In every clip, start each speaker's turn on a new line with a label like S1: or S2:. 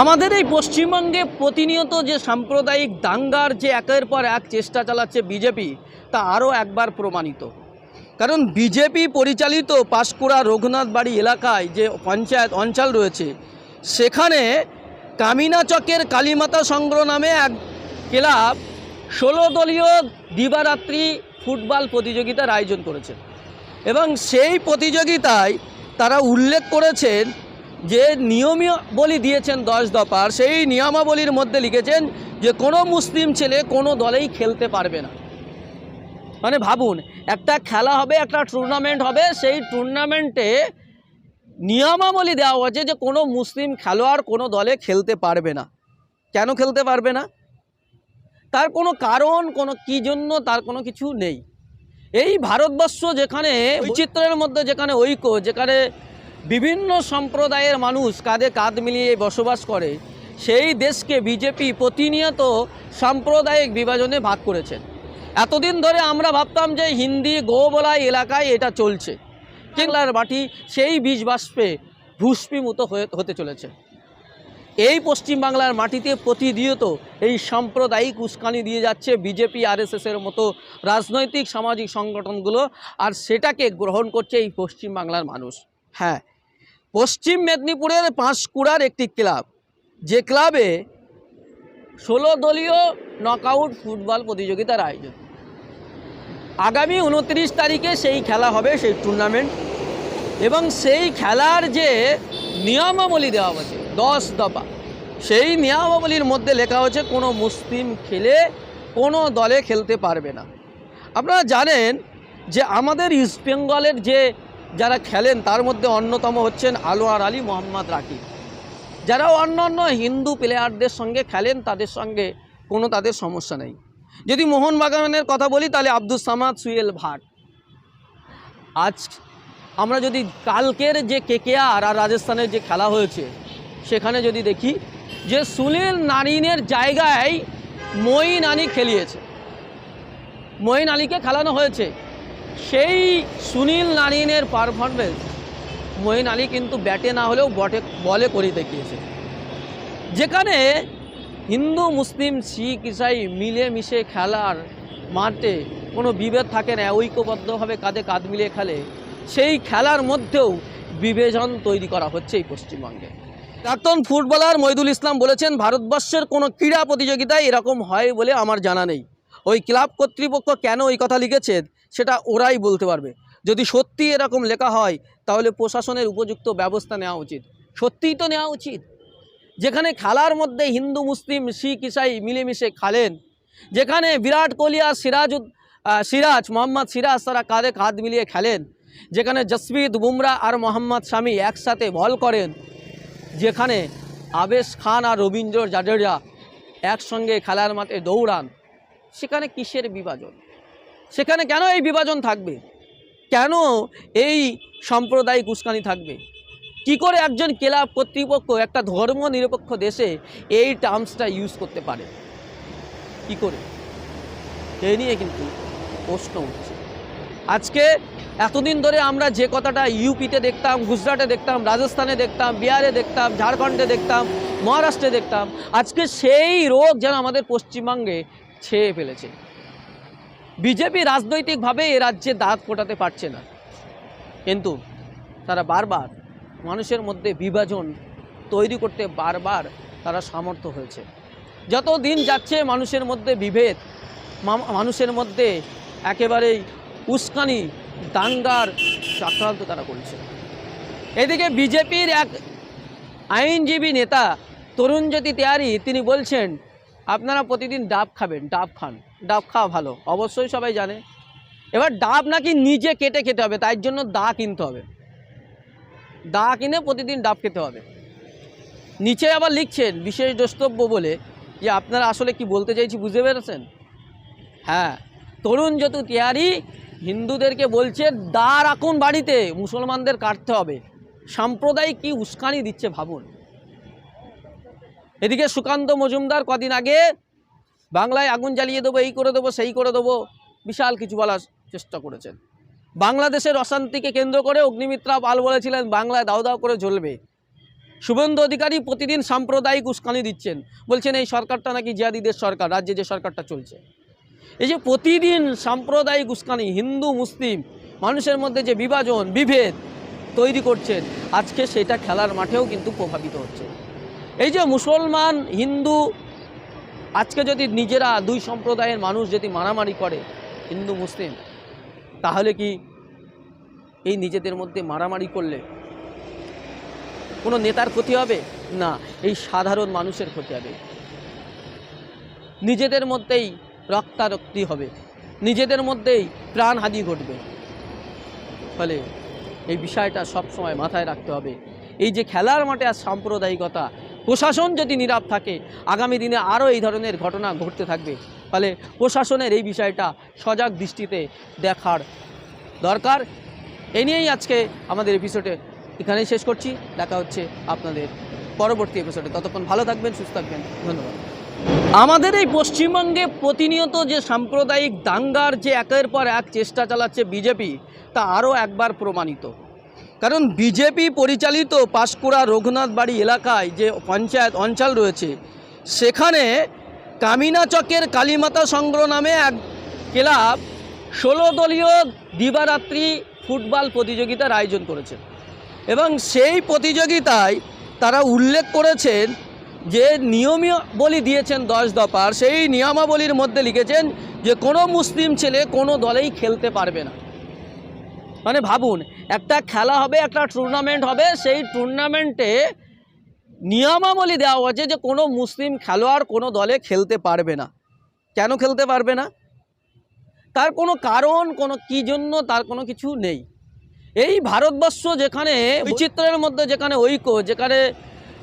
S1: আমাদের এই পশ্চিমবঙ্গে প্রতিনিয়ত যে সাম্প্রদায়িক দাঙ্গার যে একের পর এক চেষ্টা চালাচ্ছে বিজেপি, তা আরও একবার প্রমাণিত। কারণ বিজেপি পরিচালিত পাঁশকুড়া রঘুনাথ বাড়ি এলাকায় যে পঞ্চায়েত অঞ্চল রয়েছে, সেখানে কামিনাচকের কালীমাতা সংগ্রহ নামে এক ক্লাব ষোলো দলীয় দিবারাত্রি ফুটবল প্রতিযোগিতার আয়োজন করেছে। এবং সেই প্রতিযোগিতায় তারা উল্লেখ করেছেন যে নিয়মাবলী দিয়েছেন দশ দফার সেই নিয়মাবলীর মধ্যে লিখেছেন যে কোনো মুসলিম ছেলে কোনো দলেই খেলতে পারবে না। মানে ভাবুন একটা খেলা হবে একটা টুর্নামেন্ট হবে সেই টুর্নামেন্টে নিয়মাবলী দেওয়া হয়েছে যে কোনো মুসলিম খেলোয়াড় কোনো দলে খেলতে পারবে না। কেন খেলতে পারবে না? তার কোনো কারণ কোনো কী জন্য তার কোনো কিছু নেই। এই ভারতবর্ষ যেখানে বৈচিত্র্যের মধ্যে যেখানে ঐক্য যেখানে বিভিন্ন সম্প্রদায়ের মানুষ কাঁধে কাঁধ মিলিয়ে বসবাস করে, সেই দেশকে বিজেপি প্রতিনিয়ত সাম্প্রদায়িক বিভাজনে ভাগ করেছেন এতদিন ধরে আমরা ভাবতাম যে হিন্দি গোবলাই এলাকায় এটা চলছে। কেংলার মাটি সেই বীজ বাষ্পে হয়ে হতে চলেছে। এই পশ্চিমবাংলার মাটিতে প্রতিনিয়ত এই সাম্প্রদায়িক উস্কানি দিয়ে যাচ্ছে বিজেপি আরএসএসের মতো রাজনৈতিক সামাজিক সংগঠনগুলো, আর সেটাকে গ্রহণ করছে এই পশ্চিমবাংলার মানুষ। হ্যাঁ পশ্চিম মেদিনীপুরের পাঁশকুড়ার একটি ক্লাব। যে ক্লাবে ষোলো দলীয় নকআউট ফুটবল প্রতিযোগিতার আয়োজন। আগামী উনত্রিশ তারিখে সেই খেলা হবে, সেই টুর্নামেন্ট এবং সেই খেলার যে নিয়মাবলী দেওয়া হয়েছে, দশ দফা, সেই নিয়মাবলীর মধ্যে লেখা হয়েছে, কোনো মুসলিম খেলে কোনো দলে খেলতে পারবে না। আপনারা জানেন যে আমাদের ইস্ট বেঙ্গলের যে যারা খেলেন, তার মধ্যে অন্যতম হচ্ছেন আলোয়ার আলী মোহাম্মদ রাকিব। যারা অন্য অন্য হিন্দু প্লেয়ারদের সঙ্গে খেলেন, তাদের সঙ্গে কোনো তাদের সমস্যা নেই। যদি মোহনবাগানের কথা বলি, তাহলে আব্দুল সামাদ, সুয়েল ভাট। আজ আমরা যদি কালকের যে কেকেআর আর রাজস্থানের যে খেলা হয়েছে, সেখানে যদি দেখি যে সুনীল নারিনের জায়গায় মঈন আলী খেলিয়েছে। মঈন আলীকে খেলানো হয়েছে। সেই সুনীল নারিনের পারফরমেন্স মঈন আলী কিন্তু ব্যাটে না হলেও বটে, বলে করে দেখিয়েছে। যেখানে হিন্দু, মুসলিম, শিখ, ইসাই মিলেমিশে খেলার মাঠে কোনো বিভেদ থাকে না, ঐক্যবদ্ধভাবে কাঁধে কাঁধ মিলিয়ে খেলে, সেই খেলার মধ্যেও বিভাজন তৈরি করা হচ্ছে এই পশ্চিমবঙ্গে। প্রাক্তন ফুটবলার মইদুল ইসলাম বলেছেন, ভারতবর্ষের কোনো ক্রীড়া প্রতিযোগিতায় এরকম হয় বলে আমার জানা নেই। ওই ক্লাব কর্তৃপক্ষ কেন ওই কথা লিখেছেন সেটা ওরাই বলতে পারবে। যদি সত্যি এরকম লেখা হয়, তাহলে প্রশাসনের উপযুক্ত ব্যবস্থা নেওয়া উচিত। সত্যিই তো নেওয়া উচিত। যেখানে খেলার মধ্যে হিন্দু, মুসলিম, শিখ, ইসাই মিলেমিশে খেলেন, যেখানে বিরাট কোহলি আর সিরাজ সিরাজ, মোহাম্মদ সিরাজ তারা কাঁধে কাঁধ মিলিয়ে খেলেন, যেখানে জসপ্রীত বুমরা আর মোহাম্মদ শামি একসাথে বল করেন, যেখানে আবেশ খান আর রবীন্দ্র জাডেজা একসঙ্গে খেলার মাঠে দৌড়ান, সেখানে কিসের বিভাজন? সেখানে কেন এই বিভাজন থাকবে? কেন এই সাম্প্রদায়িক উস্কানি থাকবে? কি করে একজন ক্লাব কর্তৃপক্ষ, একটা ধর্ম নিরপেক্ষ দেশে এই টার্মসটা ইউজ করতে পারে? কি করে? এই নিয়ে কিন্তু প্রশ্ন উঠছে। আজকে এতদিন ধরে আমরা যে কথাটা ইউপিতে দেখতাম, গুজরাটে দেখতাম, রাজস্থানে দেখতাম, বিহারে দেখতাম, ঝাড়খণ্ডে দেখতাম, মহারাষ্ট্রে দেখতাম, আজকে সেই রোগ যেন আমাদের পশ্চিমবঙ্গে ছেয়ে ফেলেছে। বিজেপি রাজনৈতিকভাবে এ রাজ্যে দাঁত ফোটাতে পারছে না। কিন্তু তারা বারবার মানুষের মধ্যে বিভাজন তৈরি করতে বারবার তারা সামর্থ্য হয়েছে। যত দিন যাচ্ছে মানুষের মধ্যে বিভেদ মানুষের মধ্যে একেবারেই উস্কানি, দাঙ্গার চক্রান্ত তারা করছে। এদিকে বিজেপির এক আইনজীবী নেতা তরুণজ্যোতি তেয়ারি তিনি বলছেন, আপনারা প্রতিদিন ডাব খাবেন, ডাব খান। ডাব খাওয়া ভালো, অবশ্যই সবাই জানে। এবার ডাব নাকি নিজে কেটে খেতে হবে, তাই জন্য দা কিনতে হবে। দা কিনে প্রতিদিন ডাব খেতে হবে। নিচে আবার লিখছেন, বিশেষ দ্রষ্টব্য বলে, যে আপনারা আসলে কি বলতে চাইছি বুঝতে পেরেছেন? হ্যাঁ তরুণ যতু তেয়ারি, হিন্দুদেরকে বলছে, দা রাখুন বাড়িতে, মুসলমানদের কাটতে হবে। সাম্প্রদায়িক কি উস্কানি দিচ্ছে ভাবুন। এদিকে সুকান্ত মজুমদার কদিন আগে বাংলায় আগুন জ্বালিয়ে দেবো, এই করে দেবো, সেই করে দেবো, বিশাল কিছু বলার চেষ্টা করেছেন। বাংলাদেশের অশান্তিকে কেন্দ্র করে অগ্নিমিত্রা পাল বলেছিলেন, বাংলায় দাও দাও করে জ্বলবে। শুভেন্দু অধিকারী প্রতিদিন সাম্প্রদায়িক উস্কানি দিচ্ছেন, বলছেন এই সরকারটা নাকি জিয়াদিদের সরকার, রাজ্যে যে সরকারটা চলছে। এই যে প্রতিদিন সাম্প্রদায়িক উস্কানি, হিন্দু, মুসলিম, মানুষের মধ্যে যে বিভাজন, বিভেদ তৈরি করছেন, আজকে সেটা খেলার মাঠেও কিন্তু প্রভাবিত হচ্ছে। এই যে মুসলমান, হিন্দু আজকে যদি নিজেরা দুই সম্প্রদায়ের মানুষ যদি মারামারি করে হিন্দু, মুসলিম, তাহলে কি এই নিজেদের মধ্যে মারামারি করলে কোনো নেতার ক্ষতি হবে? না, এই সাধারণ মানুষের ক্ষতি হবে। নিজেদের মধ্যেই রক্তারক্তি হবে। নিজেদের মধ্যেই প্রাণহানি ঘটবে। ফলে এই বিষয়টা সব সময় মাথায় রাখতে হবে। এই যে খেলার মাঠে আর সাম্প্রদায়িকতা প্রশাসন যদি নীরব থাকে, আগামী দিনে আরও এই ধরনের ঘটনা ঘটতে থাকবে। ফলে প্রশাসনের এই বিষয়টা সজাগ দৃষ্টিতে দেখার দরকার। এ নিয়েই আজকে আমাদের এপিসোডে এখানেই শেষ করছি। দেখা হচ্ছে আপনাদের পরবর্তী এপিসোডে ততক্ষণ ভালো থাকবেন, সুস্থ থাকবেন। ধন্যবাদ। আমাদের এই পশ্চিমবঙ্গে প্রতিনিয়ত যে সাম্প্রদায়িক দাঙ্গার যে একের পর এক চেষ্টা চালাচ্ছে বিজেপি, তা আরও একবার প্রমাণিত। কারণ বিজেপি পরিচালিত পাঁশকুড়া রঘুনাথ বাড়ি এলাকায় যে পঞ্চায়েত অঞ্চল রয়েছে, সেখানে কামিনাচকের কালীমাতা সংগ্রহ নামে এক ক্লাব ষোলো দলীয় দিবারাত্রি ফুটবল প্রতিযোগিতার আয়োজন করেছে। এবং সেই প্রতিযোগিতায় তারা উল্লেখ করেছেন যে নিয়মাবলী দিয়েছেন দশ দফার সেই নিয়মাবলীর মধ্যে লিখেছেন যে কোনো মুসলিম ছেলে কোনো দলেই খেলতে পারবে না। মানে ভাবুন একটা খেলা হবে, একটা টুর্নামেন্ট হবে। সেই টুর্নামেন্টে নিয়মাবলী দেওয়া হয়েছে যে কোনো মুসলিম খেলোয়াড় কোনো দলে খেলতে পারবে না। কেন খেলতে পারবে না? তার কোনো কারণ, কোনো কী জন্য, তার কোনো কিছু নেই। এই ভারতবর্ষ যেখানে বৈচিত্র্যের মধ্যে যেখানে ঐক্য, যেখানে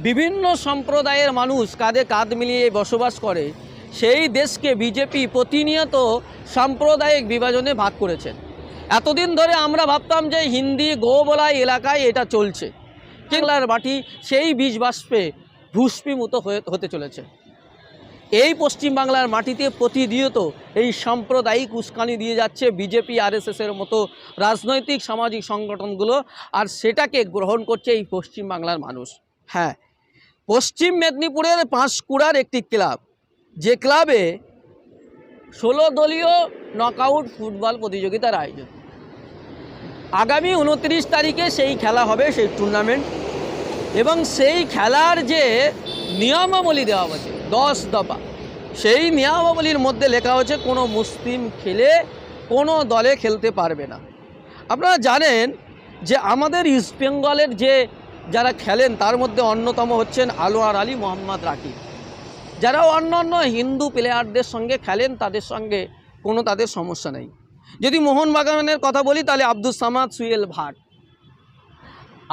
S1: বিভিন্ন সম্প্রদায়ের মানুষ কাঁধে কাঁধ মিলিয়ে বসবাস করে, সেই দেশকে বিজেপি প্রতিনিয়ত সাম্প্রদায়িক বিভাজনে ভাগ করেছেন এতদিন ধরে আমরা ভাবতাম যে হিন্দি গোবলাই এলাকায় এটা চলছে। কেংলার বাটি সেই বীজ বাষ্পে হয়ে, হতে চলেছে। এই পশ্চিমবাংলার মাটিতে প্রতিনিয়ত এই সাম্প্রদায়িক উস্কানি দিয়ে যাচ্ছে বিজেপি আরএসএসের মতো রাজনৈতিক, সামাজিক সংগঠনগুলো আর সেটাকে গ্রহণ করছে এই পশ্চিমবাংলার মানুষ। হ্যাঁ পশ্চিম মেদিনীপুরের পাঁশকুড়ার একটি ক্লাব, যে ক্লাবে ষোলো দলীয় নকআউট ফুটবল প্রতিযোগিতার আয়োজন। আগামী উনত্রিশ তারিখে সেই খেলা হবে, সেই টুর্নামেন্ট এবং সেই খেলার যে নিয়মাবলী দেওয়া হয়েছে, দশ দফা, সেই নিয়মাবলীর মধ্যে লেখা হয়েছে, কোনো মুসলিম খেলে কোনো দলে খেলতে পারবে না। আপনারা জানেন যে আমাদের ইস্ট বেঙ্গলের যে যারা খেলেন, তার মধ্যে অন্যতম হচ্ছেন আলোয়ার আলী মোহাম্মদ রাকিব। যারা অন্য অন্য হিন্দু প্লেয়ারদের সঙ্গে খেলেন, তাদের সঙ্গে কোনো তাদের সমস্যা নেই। যদি মোহনবাগানের কথা বলি, তাহলে আব্দুল সামাদ, সুয়েল ভাট।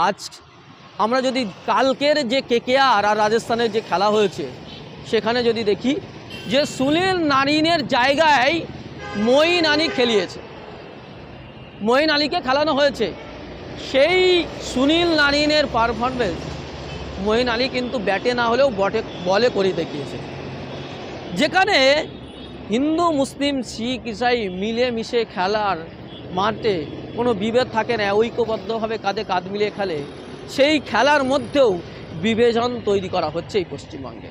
S1: আজ আমরা যদি কালকের যে কেকেআর আর রাজস্থানের যে খেলা হয়েছে, সেখানে যদি দেখি যে সুনীল নারিনের জায়গায় মঈন আলী খেলিয়েছে। মঈন আলীকে খেলানো হয়েছে। সেই সুনীল নারিনের পারফরমেন্স মঈন আলী কিন্তু ব্যাটে না হলেও বটে বলে করে দেখিয়েছে। যেখানে হিন্দু, মুসলিম, শিখ, ইসাই মিলেমিশে খেলার মাঠে কোনো বিভেদ থাকে না, ঐক্যবদ্ধভাবে কাঁধে কাঁধ মিলিয়ে খেলে। সেই খেলার মধ্যেও বিভাজন তৈরি করা হচ্ছে এই পশ্চিমবঙ্গে।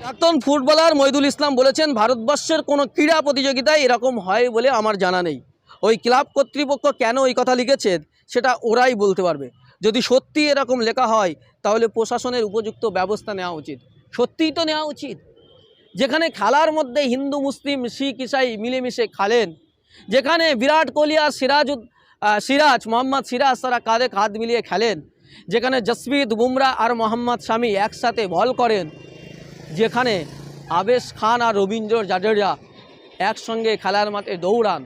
S1: প্রাক্তন ফুটবলার মইদুল ইসলাম বলেছেন, ভারতবর্ষের কোনো ক্রীড়া প্রতিযোগিতায় এরকম হয় বলে আমার জানা নেই। ওই ক্লাব কর্তৃপক্ষ কেন ওই কথা লিখেছে, সেটা ওরাই বলতে পারবে। যদি সত্যি এরকম লেখা হয়, তাহলে প্রশাসনের উপযুক্ত ব্যবস্থা নেওয়া উচিত। সত্যিই তো নেওয়া উচিত। যেখানে খেলার মধ্যে হিন্দু, মুসলিম, শিখ, ইসাই মিলেমিশে খেলেন, যেখানে বিরাট কোহলি আর সিরাজ সিরাজ, মোহাম্মদ সিরাজ তারা কাঁধে কাঁধ মিলিয়ে খেলেন, যেখানে জসপ্রীত বুমরা আর মোহাম্মদ শামি একসাথে বল করেন, যেখানে আবেশ খান আর রবীন্দ্র জাডেজা একসঙ্গে খেলার মাঠে দৌড়ান।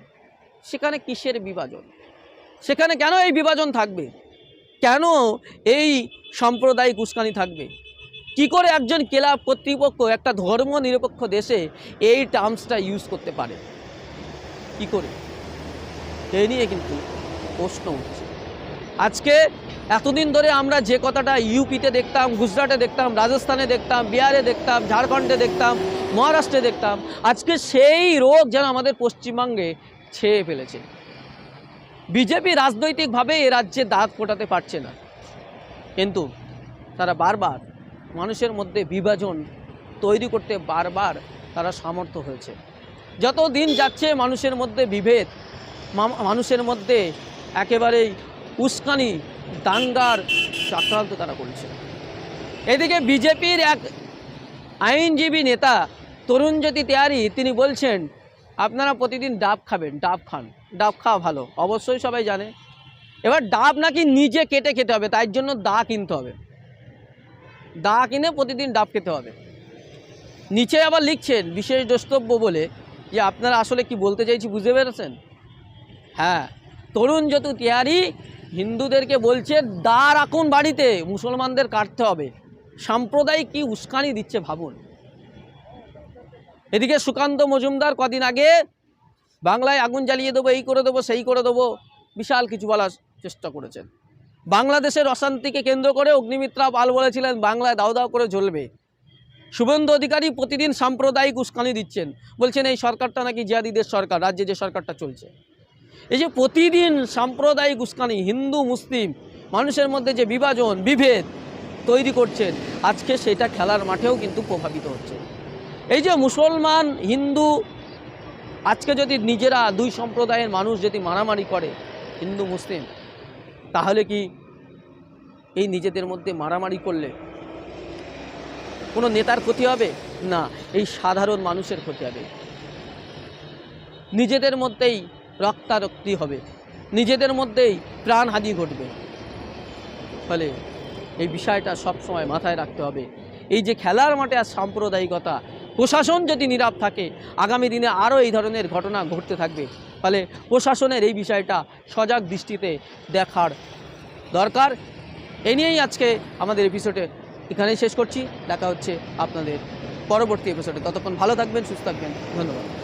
S1: সেখানে কিসের বিভাজন? সেখানে কেন এই বিভাজন থাকবে? কেন এই সাম্প্রদায়িক উস্কানি থাকবে? কি করে একজন ক্লাব কর্তৃপক্ষ একটা ধর্ম নিরপেক্ষ দেশে এই টার্মসটা ইউজ করতে পারে? কি করে? এই নিয়ে কিন্তু প্রশ্ন উঠছে। আজকে এতদিন ধরে আমরা যে কথাটা ইউপিতে দেখতাম, গুজরাটে দেখতাম, রাজস্থানে দেখতাম, বিহারে দেখতাম, ঝাড়খণ্ডে দেখতাম, মহারাষ্ট্রে দেখতাম, আজকে সেই রোগ যেন আমাদের পশ্চিমবঙ্গে ছেয়ে ফেলেছে। বিজেপি রাজনৈতিকভাবে এ রাজ্যে দাঁত ফোটাতে পারছে না। কিন্তু তারা বারবার মানুষের মধ্যে বিভাজন তৈরি করতে বারবার তারা সামর্থ্য হয়েছে। যত দিন যাচ্ছে মানুষের মধ্যে বিভেদ মানুষের মধ্যে একেবারেই উস্কানি, দাঙ্গার চক্রান্ত তারা করছে। এদিকে বিজেপির এক আইনজীবী নেতা তরুণজ্যোতি তেয়ারি তিনি বলছেন, আপনারা প্রতিদিন ডাব খাবেন, ডাব খান, ডাব খাওয়া ভালো, অবশ্যই সবাই জানে। এবার ডাব নাকি নিজে কেটে খেতে হবে, তাই জন্য দা কিনতে হবে। দা কিনে প্রতিদিন ডাব খেতে হবে। নিচে আবার লিখছেন বিশেষ দ্রষ্টব্য বলে, যে আপনারা আসলে কি বলতে চাইছি বুঝতে পেরেছেন? হ্যাঁ তরুণ যতু তিয়ারি, হিন্দুদেরকে বলছে দা রাখুন বাড়িতে, মুসলমানদের কাটতে হবে। সাম্প্রদায়িক কি উস্কানি দিচ্ছে ভাবুন। এদিকে সুকান্ত মজুমদার কদিন আগে, বাংলায় আগুন জ্বালিয়ে দেবো, এই করে দেবো, সেই করে দেবো। বিশাল কিছু বলার চেষ্টা করেছেন। বাংলাদেশের অশান্তিকে কেন্দ্র করে অগ্নিমিত্রা পাল বলেছিলেন, বাংলায় দাও দাও করে জ্বলবে। শুভেন্দু অধিকারী প্রতিদিন সাম্প্রদায়িক উস্কানি দিচ্ছেন। বলছেন, এই সরকারটা নাকি জিয়াদিদের সরকার, রাজ্যে যে সরকারটা চলছে। এই যে প্রতিদিন সাম্প্রদায়িক উস্কানি, হিন্দু, মুসলিম, মানুষের মধ্যে যে বিভাজন, বিভেদ তৈরি করছেন, আজকে সেটা খেলার মাঠেও কিন্তু প্রভাবিত হচ্ছে। এই যে মুসলমান, হিন্দু, আজকে যদি নিজেরা দুই সম্প্রদায়ের মানুষ যদি মারামারি করে, হিন্দু, মুসলিম তাহলে কি এই নিজেদের মধ্যে মারামারি করলে কোনো নেতার ক্ষতি হবে? না, এই সাধারণ মানুষের ক্ষতি হবে। নিজেদের মধ্যেই রক্তারক্তি হবে। নিজেদের মধ্যেই প্রাণহানি ঘটবে। ফলে এই বিষয়টা সব সময় মাথায় রাখতে হবে। এই যে খেলার মাঠে আর সাম্প্রদায়িকতা, প্রশাসন যদি নীরব থাকে, আগামী দিনে আরও এই ধরনের ঘটনা ঘটতে থাকবে। ফলে প্রশাসনের এই বিষয়টা সজাগ দৃষ্টিতে দেখার দরকার। এ নিয়েই আজকে আমাদের এপিসোডে এখানেই শেষ করছি। দেখা হচ্ছে আপনাদের পরবর্তী এপিসোডে ততক্ষণ ভালো থাকবেন, সুস্থ থাকবেন। ধন্যবাদ।